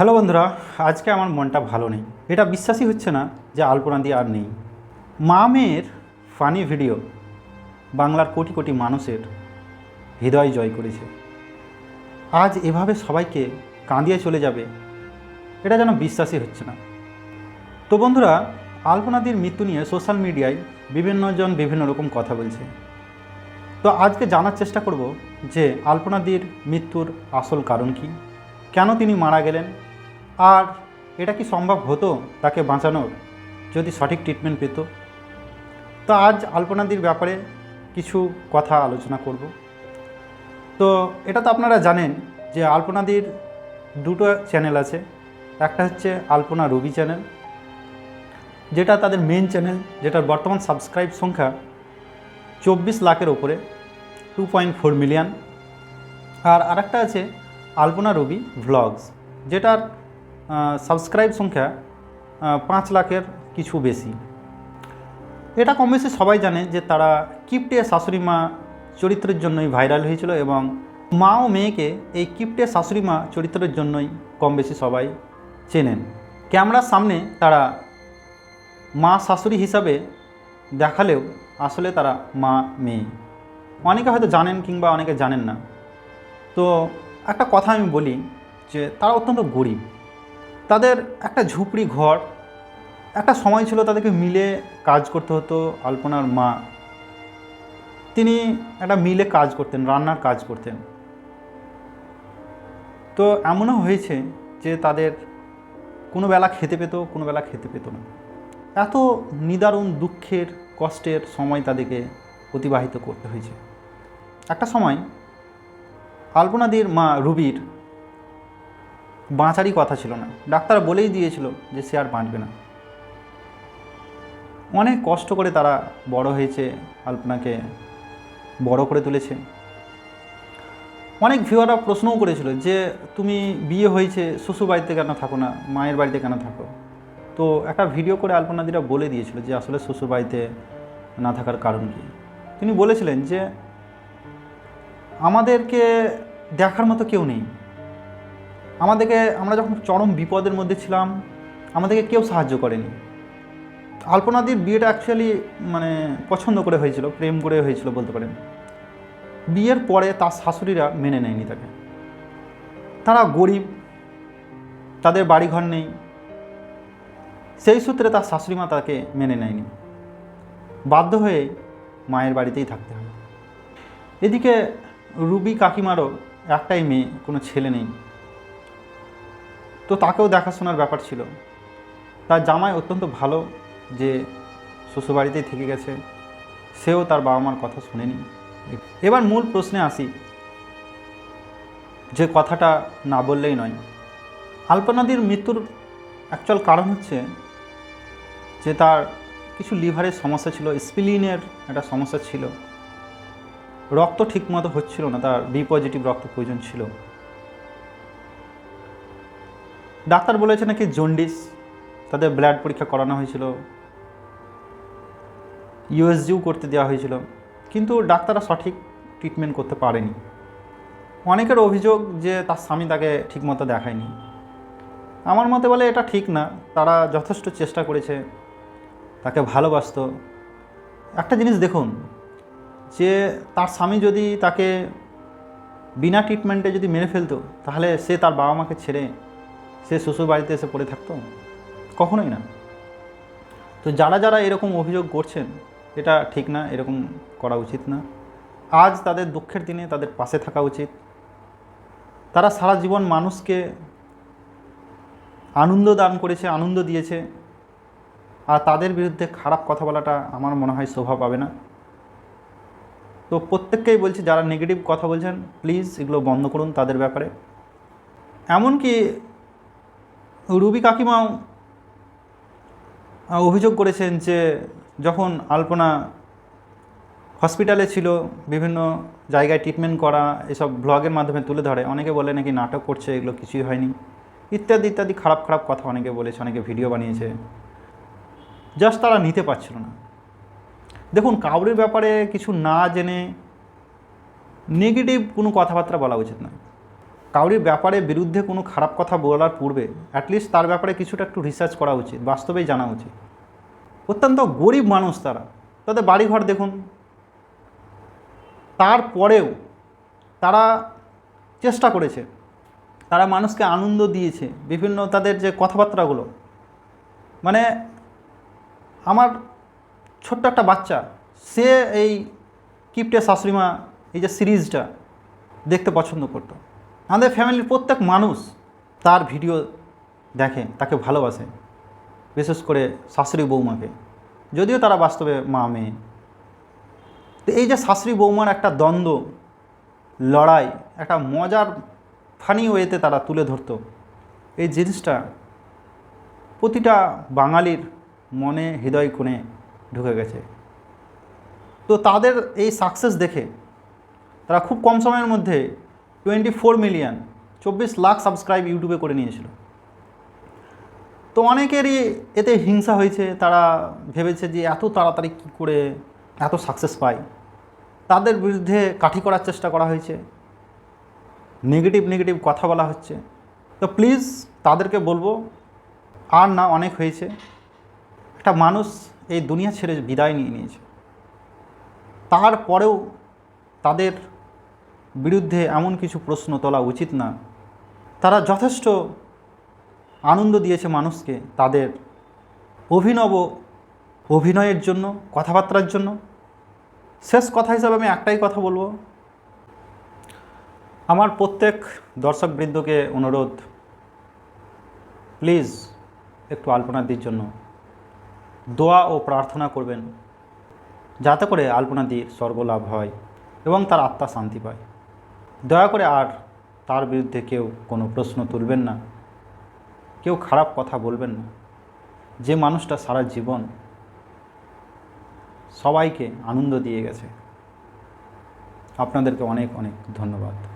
Hello বন্ধুরা, আজকে আমার মনটা ভালো নেই। এটা বিশ্বাসই হচ্ছে না যে আলপনা দিয়ে আর নেই। মা মেয়ের ফানি ভিডিও বাংলার কোটি কোটি মানুষের হৃদয় জয় করেছে। আজ এভাবে সবাইকে কাঁদিয়ে চলে যাবে, এটা যেন বিশ্বাসই হচ্ছে না। তো বন্ধুরা আলপনাদির মৃত্যু নিয়ে সোশ্যাল মিডিয়ায় বিভিন্নজন বিভিন্ন রকম কথা বলছে। তো আজকে জানার চেষ্টা করব যে আলপনাদির মৃত্যুর আসল কারণ কি? কেন তিনি মারা গেলেন? আর এটা কি সম্ভব হতো তাকে বাঁচানোর, যদি সঠিক ট্রিটমেন্ট পেত? তো আজ আলপনাদির ব্যাপারে কিছু কথা আলোচনা করব। তো এটা তো আপনারা জানেন যে আলপনাদির দুটো চ্যানেল আছে। একটা হচ্ছে আলপনা রবি চ্যানেল যেটা তাদের মেন চ্যানেল যেটার বর্তমান সাবস্ক্রাইব সংখ্যা চব্বিশ লাখের ওপরে টু পয়েন্ট ফোর মিলিয়ন আর আরেকটা আছে আলপনা রবি ভ্লগস যেটার সাবস্ক্রাইব সংখ্যা পাঁচ লাখের কিছু বেশি। এটা কম বেশি সবাই জানে যে তারা কিপ্টে শাশুড়ি মা চরিত্রের জন্যই ভাইরাল হয়েছিল এবং মা ও মেয়েকে এই কিপ্টে শাশুড়ি মা চরিত্রের জন্যই কম বেশি সবাই চেনেন। ক্যামেরার সামনে তারা মা শাশুড়ি হিসাবে দেখালেও আসলে তারা মা, মেয়ে। অনেকে হয়তো জানেন কিংবা অনেকে জানেন না। তো একটা কথা আমি বলি যে তারা অত্যন্ত গরিব। তাদের একটা ঝুপড়ি ঘর, একটা সময় ছিল তাদেরকে মিলে কাজ করতে হতো আলপনার মা। তিনি একটা মিলে কাজ করতেন, রান্নার কাজ করতেন। তো এমনও হয়েছে যে তাদের কোনো বেলা খেতে পেতো, কোনো বেলা খেতে পেতো না। এত নিদারুণ দুঃখের, কষ্টের সময় তাদেরকে অতিবাহিত করতে হয়েছে। একটা সময় আলপনাদির মা রুবির বাঁচারই কথা ছিল না। ডাক্তার বলেই দিয়েছিল যে সে আর বাঁচবে না। অনেক কষ্ট করে তারা বড় হয়েছে, আলপনাকে বড় করে তুলেছে। অনেক ভিউয়াররা প্রশ্নও করেছিল যে, তুমি বিয়ে হয়েছে, শ্বশুর বাড়িতে কেন থাকো না? মায়ের বাড়িতে কেন থাকো? তো একটা ভিডিও করে আলপনাদিরা বলে দিয়েছিল যে, আসলে শ্বশুর বাড়িতে না থাকার কারণ কি? তিনি বলেছিলেন যে, আমাদেরকে দেখার মতো কেউ নেই। আমাদেরকে, আমরা যখন চরম বিপদের মধ্যে ছিলাম, আমাদেরকে কেউ সাহায্য করেনি। আলপনাদির বিয়েটা অ্যাকচুয়ালি মানে পছন্দ করে হয়েছিল, প্রেম করে হয়েছিল বলতে পারেন। বিয়ের পরে তার শাশুড়িরা মেনে নেয়নি তাকে। তারা গরিব, তাদের বাড়িঘর নেই। সেই সূত্রে তার শাশুড়ি মা তাকে মেনে নেয়নি। বাধ্য হয়ে মায়ের বাড়িতেই থাকতে হয়। এদিকে রুবি কাকিমারও একটাই মেয়ে, কোনো ছেলে নেই। তো তাকেও দেখাশোনার ব্যাপার ছিল। তার জামাই অত্যন্ত ভালো যে শ্বশুরবাড়িতেই থেকে গেছে, সেও তার বাবা মার কথা শুনেনি। এবার মূল প্রশ্নে আসি, যে কথাটা না বললেই নয়। আলপনাদির মৃত্যুর অ্যাকচুয়াল কারণ হচ্ছে যে তার কিছু লিভারের সমস্যা ছিল, স্পিলিনের একটা সমস্যা ছিল। রক্ত ঠিকমতো হচ্ছিল না, তার বি পজিটিভ রক্ত প্রয়োজন ছিল। ডাক্তার বলেছে নাকি জন্ডিস? তাদের ব্লাড পরীক্ষা করানো হয়েছিল। ইউএসজিও করতে দেওয়া হয়েছিল। কিন্তু ডাক্তাররা সঠিক ট্রিটমেন্ট করতে পারেনি। অনেকের অভিযোগ যে তার স্বামী তাকে ঠিকমতো দেখায়নি। আমার মতে বলে এটা ঠিক না। তারা যথেষ্ট চেষ্টা করেছে। তাকে ভালোবাসতো। একটা জিনিস দেখুন, যে তার স্বামী যদি তাকে বিনা ট্রিটমেন্টে যদি মেরে ফেলতো, তাহলে সে তার বাবা মাকে ছেড়ে সে শ্বশুর বাড়িতে এসে পড়ে থাকতো? কখনোই না। তো যারা যারা এরকম অভিযোগ করছেন, এটা ঠিক না, এরকম করা উচিত না। আজ তাদের দুঃখের দিনে তাদের পাশে থাকা উচিত। তারা সারা জীবন মানুষকে আনন্দ দান করেছে, আনন্দ দিয়েছে। আর তাদের বিরুদ্ধে খারাপ কথা বলাটা আমার মনে হয় শোভা পাবে না। তো প্রত্যেককেই বলছি, যারা নেগেটিভ কথা বলছেন প্লিজ এগুলো বন্ধ করুন তাদের ব্যাপারে। এমনকি রুবি কাকিমাও অভিযোগ করেছেন যে যখন আলপনা হসপিটালে ছিল, বিভিন্ন জায়গায় ট্রিটমেন্ট করা, এসব ব্লগের মাধ্যমে তুলে ধরে, অনেকে বলে নাকি নাটক করছে, এগুলো কিছুই হয়নি। ইত্যাদি ইত্যাদি খারাপ খারাপ কথা অনেকে বলেছে, অনেকে ভিডিও বানিয়েছে। জাস্ট তারা নিতে পারছিল না। দেখুন, কাউরির ব্যাপারে কিছু না জেনে নেগেটিভ কোনো কথাবার্তা বলা উচিত নয়। কাউরির ব্যাপারে বিরুদ্ধে কোনো খারাপ কথা বলার পূর্বে অ্যাটলিস্ট তার ব্যাপারে কিছুটা একটু রিসার্চ করা উচিত, বাস্তবেই জানা উচিত। অত্যন্ত গরিব মানুষ তারা। তাদের বাড়িঘর দেখুন। তারপরেও তারা চেষ্টা করেছে। তারা মানুষকে আনন্দ দিয়েছে, বিভিন্ন তাদের যে কথাবার্তাগুলো। মানে আমার ছোট্ট একটা বাচ্চা, সে এই কিপটে শাশুড়িমা এই যে সিরিজটা দেখতে পছন্দ করতো। আমাদের ফ্যামিলির প্রত্যেক মানুষ তার ভিডিও দেখে, তাকে ভালোবাসে, বিশেষ করে শাশুড়ি বৌমাকে। যদিও তারা বাস্তবে মা, মেয়ে। তো এই যে শাশুড়ি বৌমার একটা দ্বন্দ্ব, লড়াই, একটা মজার ফানি ওয়েতে তারা তুলে ধরতো, এই জিনিসটা প্রতিটা বাঙালির মনে, হৃদয় কোণে ঢুকে গেছে। তো তাদের এই সাকসেস দেখে তারা খুব কম সময়ের মধ্যে টোয়েন্টি ফোর মিলিয়ন, চব্বিশ লাখ সাবস্ক্রাইব ইউটিউবে করে নিয়েছিল। তো অনেকেরই এতে হিংসা হয়েছে, তারা ভেবেছে যে এত তাড়াতাড়ি কী করে এত সাকসেস পায়। তাদের বিরুদ্ধে কাঠি করার চেষ্টা করা হয়েছে। নেগেটিভ নেগেটিভ কথা বলা হচ্ছে। তো প্লিজ তাদেরকে বলব, আর না, অনেক হয়েছে। একটা মানুষ এই দুনিয়া ছেড়ে বিদায় নিয়ে নিয়েছে। তারপরেও তাদের বিরুদ্ধে এমন কিছু প্রশ্ন তোলা উচিত না। তারা যথেষ্ট আনন্দ দিয়েছে মানুষকে তাদের অভিনব অভিনয়ের জন্য, কথাবার্তার জন্য। শেষ কথা হিসাবে আমি একটাই কথা বলব। আমার প্রত্যেক দর্শকবৃন্দকে অনুরোধ, প্লিজ একটু আলপনাদির জন্য দোয়া ও প্রার্থনা করবেন, যাতে করে আলপনাদির স্বর্গলাভ হয় এবং তার আত্মা শান্তি পায়। দয়া করে আর তার বিরুদ্ধে কেউ কোনো প্রশ্ন তুলবেন না। কেউ খারাপ কথা বলবেন না। যে মানুষটা সারা জীবন সবাইকে আনন্দ দিয়ে গেছে। আপনাদেরকে অনেক অনেক ধন্যবাদ।